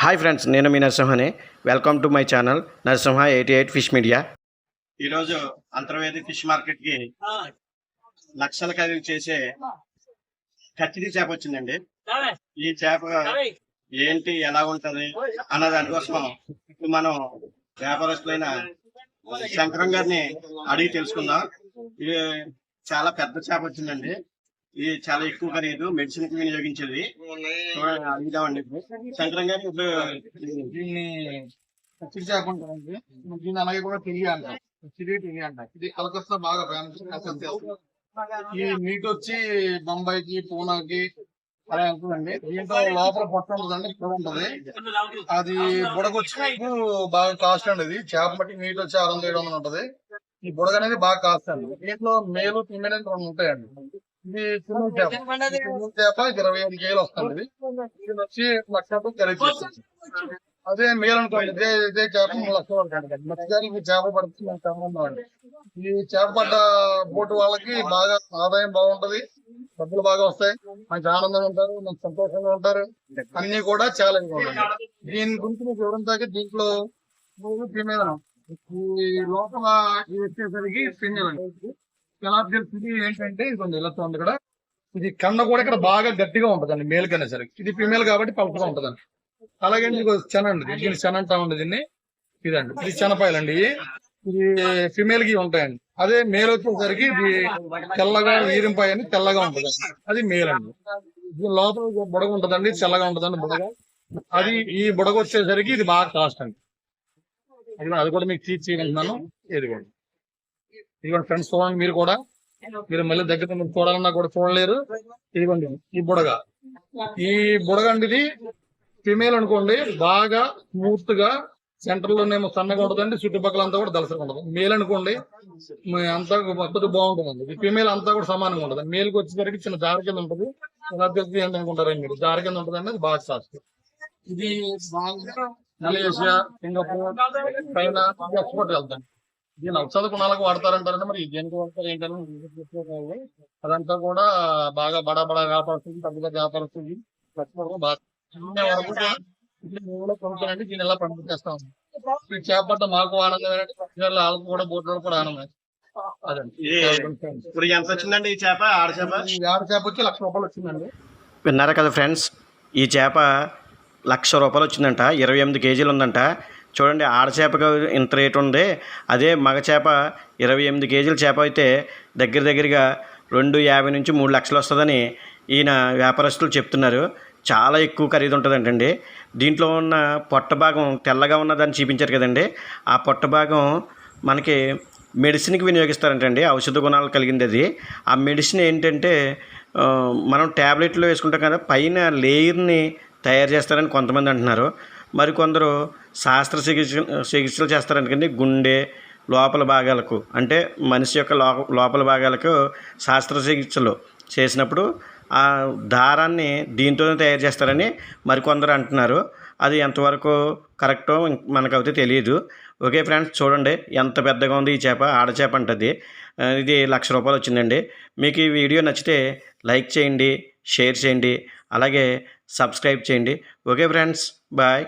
Hi friends నేను మీ నరసింహని. Welcome to my channel Narasimha eighty eight fish media ఈరోజు Antarvedi fish మార్కెట్కి లక్షల ఖరీదు చేసే కచ్చిడి చేప వచ్చిందండి. ఈ చేప ఏంటి ఎలా ఉంటది అన్న దానికోసం ఇప్పుడు మనం వ్యాపారస్తులైన శంకరం గారిని అడిగి తెలుసుకుందాం. ఇది చాలా పెద్ద చేప వచ్చిందండి. ఇది చాలా ఎక్కువ ఖరీదు మెడిసిన్కి వినియోగించేది. అడుగుదామండి శంకరం గారు ఇప్పుడు దీన్ని పచ్చిడి చేప అంటారండి దీన్ని అలాగే కూడా తిరిగి అంటారు తిరిగి తిరిగి అంటారు ఇది కలకత్తా బాగా ఈ మీట్ వచ్చి బొంబాయికి పూనాకి అలా ఉంటుందండి దీంట్లో లోపల పొట్ట ఉంటుందండి పొడ ఉంటది. అది బుడగొచ్చి మీకు బాగా కాస్ట్ అండి ఇది. చేప బట్టి మీట్ వచ్చి ఆరు వందల ఏడు వందలు ఉంటది. ఈ బుడగ అనేది బాగా కాస్ట్ అండి. దీంట్లో మేలు ఫిమేల్ రెండు ఉంటాయండి. చేప. ఇరవై ఐదు వస్తుంది ఇది. వచ్చి ఖరీదు అదే మేలు అనుకోండి ఇదే ఇదే చేప మత్స్యకారులకు చేప పడుతుంది మేము సంబంధం అండి ఈ చేప పడ్డ బోటు వాళ్ళకి బాగా ఆదాయం బాగుంటది. డబ్బులు బాగా వస్తాయి. మంచి ఆనందంగా ఉంటారు మంచి సంతోషంగా ఉంటారు. అన్ని కూడా చాలా ఎక్కువ ఉంటాయి. దీని గురించి మీకు వివరించాక దీంట్లో ఫీమేల్ ఈ లోపల వచ్చేసరికి ఫీమేల్ అండి ఎలా తెలిసింది ఏంటంటే ఇది కొంచెం ఇక్కడ. ఇది కన్న కూడా ఇక్కడ బాగా గట్టిగా ఉంటదండి మేల్ కన్నా సరే. ఇది ఫిమేల్ కాబట్టి పలుపుగా ఉంటదండి. అలాగే ఇది చెనండి దీన్ని చెన అంటా ఉంది దీన్ని. ఇదండి ఇది చెనపాయలు అండి ఇది ఫిమేల్కి ఉంటాయండి. అదే మేల్ వచ్చేసరికి ఇది తెల్లగా ఈరింపాయ అని తెల్లగా ఉంటుంది అది మేల్ అండి. దీని లోపల బుడగ ఉంటదండి తెల్లగా ఉంటదండి బుడగ. అది ఈ బుడగ వచ్చేసరికి ఇది బాగా కాస్ట్ అండి. అది కూడా- మీకు కూడా మీకు తీర్చి కూడా ఇదిగోండి ఫ్రెండ్స్ చూడండి మీరు కూడా. మీరు మళ్ళీ దగ్గర చూడాలన్నా కూడా చూడలేరు. ఇదిగోండి ఈ బుడగ. ఈ బుడగ అండి ఇది ఫిమేల్ అనుకోండి బాగా స్మూత్గా సెంటర్ లోనేమో సన్నగా ఉంటుందండి చుట్టుపక్కల అంతా కూడా దలసగా ఉంటుంది. మేల్ అనుకోండి అంతా కొద్దిగా బాగుంటుందండి. ఈ ఫిమేల్ అంతా కూడా సమానంగా ఉంటుంది. మేల్కి వచ్చేసరికి చిన్న జార కింద ఉంటుంది. ఎలా తెలిసి ఏంటి అనుకుంటారండి మీరు జార కింద ఉంటుంది అది బాగా శాస్త్రం ఇది మలేషియా సింగపూర్ చైనా ఎక్స్పోర్ట్ వెళ్తాను దీని ఔషధ గుణాలకు వాడతారంటారంటే మరి దేనికి వాడతారు ఏంటని చెప్పేవాళ్ళు. అదంతా కూడా బాగా బడా బడా ఇది మేము కూడా కొనుక్కోనండి దీని ఎలా పంపించేస్తాం ఈ చేపట్ట మాకు ఆనందం వాళ్ళకు కూడా బోట్లో కూడా ఆనందం. అదండి. ఇది ఇప్పుడు ఎంత వచ్చిందండి ఈ చేప? ఆడ చేప? ఈ ఆరు చేప వచ్చి లక్ష రూపాయలు వచ్చిందండి. విన్నారా కదా ఫ్రెండ్స్ ఈ చేప లక్ష రూపాయలు వచ్చిందంట ఇరవై ఎనిమిది కేజీలు ఉందంట. చూడండి ఆడ చేపకు ఇంత రేటు ఉంది. అదే మగ చేప ఇరవై ఎనిమిది కేజీల చేప అయితే దగ్గర దగ్గరగా రెండు యాభై నుంచి మూడు లక్షలు వస్తుందని ఈయన వ్యాపారస్తులు చెప్తున్నారు. చాలా ఎక్కువ ఖరీదు ఉంటుందంటండి. దీంట్లో ఉన్న పొట్ట భాగం తెల్లగా ఉన్నదాన్ని చూపించారు కదండి. ఆ పొట్ట భాగం మనకి మెడిసిన్కి వినియోగిస్తారంటండి. ఔషధ గుణాలు కలిగింది అది ఆ మెడిసిన్ ఏంటంటే మనం టాబ్లెట్లో వేసుకుంటాం కదా పైన లేయర్ని తయారు చేస్తారని కొంతమంది అంటున్నారు. మరికొందరు శాస్త్ర చికిత్స చికిత్సలు చేస్తారంటండి గుండె లోపల భాగాలకు అంటే మనిషి యొక్క లో లోపల భాగాలకు శాస్త్ర చికిత్సలు చేసినప్పుడు ఆ దారాన్ని దీంతోనే తయారు చేస్తారని మరికొందరు అంటున్నారు. అది ఎంతవరకు కరెక్టో మనకైతే తెలియదు ఓకే ఫ్రెండ్స్ చూడండి ఎంత పెద్దగా ఉంది ఈ చేప ఆడ చేప అంటది. ఇది లక్ష రూపాయలు వచ్చిందండి. మీకు ఈ వీడియో నచ్చితే లైక్ చేయండి షేర్ చేయండి అలాగే సబ్స్క్రైబ్ చేయండి. Okay friends bye.